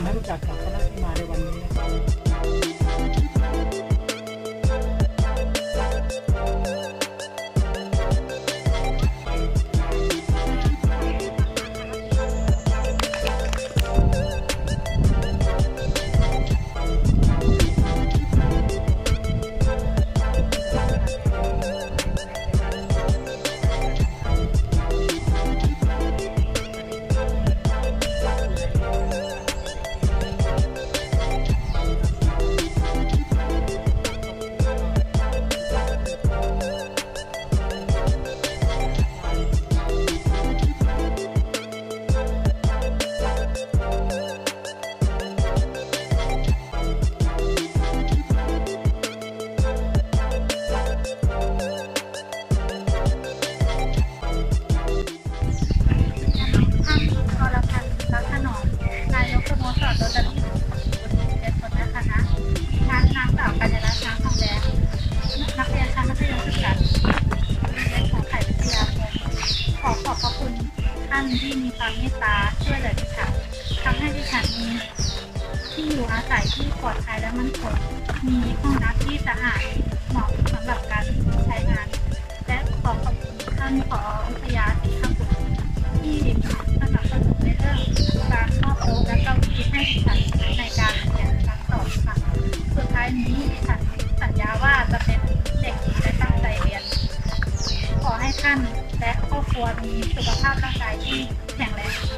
นะนำให้รู้จักกับคณะ ขอบพระคุณท่านที่มีความเมตตาช่วยเหลือดิฉันทำให้ดิฉันมีที่อยู่อาศัยที่ปลอดภัยและมั่นคงมีห้องน้ำที่สะอาดเหมาะสำหรับการใช้งาน และขอขอบคุณท่านผอวิทยาศรีข้ามบุตรที่สนับสนุนในเรื่องการมอบโต๊ะและเก้าอี้ให้ดิฉันในการเรียนครั้งต่อค่ะสุดท้ายนี้ดิฉันสัญญาว่าจะเป็นเด็กดีและตั้งใจเรียน ขอให้ท่าน และครอบครัวมีสุขภาพร่างกายที่แข็งแรง